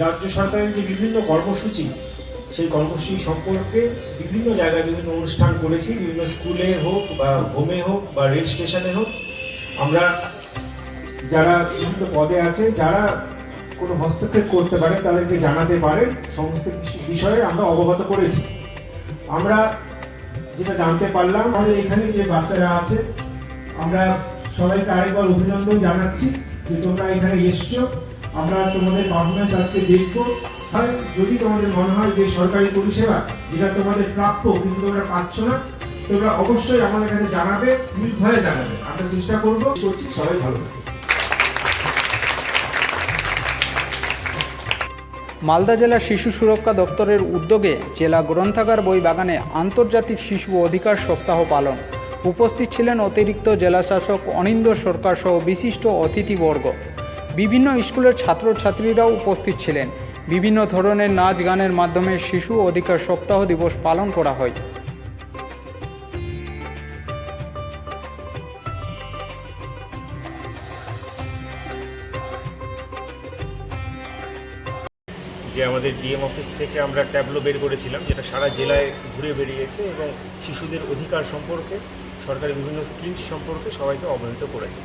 রাজ্য সরকারের যে বিভিন্ন কর্মসূচি, সেই কর্মসূচি সম্পর্কে বিভিন্ন জায়গায় বিভিন্ন অনুষ্ঠান করেছি। বিভিন্ন স্কুলে হোক বা হোমে হোক বা রেল স্টেশনে হোক। আমরা যারা বিভিন্ন পদে আছে, যারা কোনো হস্তক্ষেপ করতে পারে, তাদেরকে জানাতে পারে। সমস্ত বিষয়ে আমরা অবগত করেছি। আমরা যেটা জানতে পারলাম, আমাদের এখানে যে বাচ্চারা আছে, আমরা সবাইকে আরেকবার অভিনন্দন জানাচ্ছি যে তোমরা এখানে এসছো। আমরা তোমাদের পারফরমেন্স আজকে দেখব। আর যদি তোমাদের মনে হয় যে সরকারি পরিষেবা যেটা তোমাদের প্রাপ্য কিন্তু তোমরা পাচ্ছ না, তোমরা অবশ্যই আমাদের কাছে জানাবে নির্ভয়ে জানাবে। আমরা চেষ্টা করব, করছি, সবাই ভালো থাকবে মালদা জেলা শিশু সুরক্ষা দপ্তরের উদ্যোগে জেলা গ্রন্থাগার বই বাগানে আন্তর্জাতিক শিশু অধিকার সপ্তাহ পালন। উপস্থিত ছিলেন অতিরিক্ত জেলাশাসক অনিন্দ সরকার সহ বিশিষ্ট অতিথিবর্গ। বিভিন্ন স্কুলের ছাত্রছাত্রীরাও উপস্থিত ছিলেন। বিভিন্ন ধরনের নাচ গানের মাধ্যমে শিশু অধিকার সপ্তাহ দিবস পালন করা হয়। যে আমাদের ডিএম অফিস থেকে আমরা ট্যাবলো বের করেছিলাম, যেটা সারা জেলায় ঘুরে বেরিয়েছে এবং শিশুদের অধিকার সম্পর্কে সরকারি বিভিন্ন স্কিমস সম্পর্কে সবাইকে অবহিত করেছে।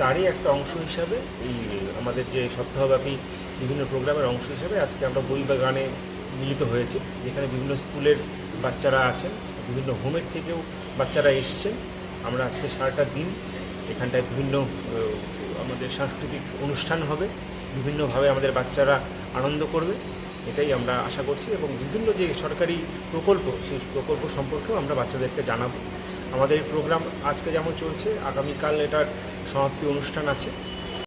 তারই একটা অংশ হিসাবে এই আমাদের যে সপ্তাহব্যাপী বিভিন্ন প্রোগ্রামের অংশ হিসাবে আজকে আমরা বই বাগানে মিলিত হয়েছে। যেখানে বিভিন্ন স্কুলের বাচ্চারা আছেন, বিভিন্ন হোমের থেকেও বাচ্চারা এসছেন। আমরা আজকে সারাটা দিন এখানটায় বিভিন্ন আমাদের সাংস্কৃতিক অনুষ্ঠান হবে। বিভিন্নভাবে আমাদের বাচ্চারা আনন্দ করবে। এটাই আমরা আশা করছি এবং বিভিন্ন যে সরকারি প্রকল্প, সেই প্রকল্প সম্পর্কেও আমরা বাচ্চাদেরকে জানাব। আমাদের এই প্রোগ্রাম আজকে যেমন চলছে আগামীকাল এটার সমাপ্তি অনুষ্ঠান আছে।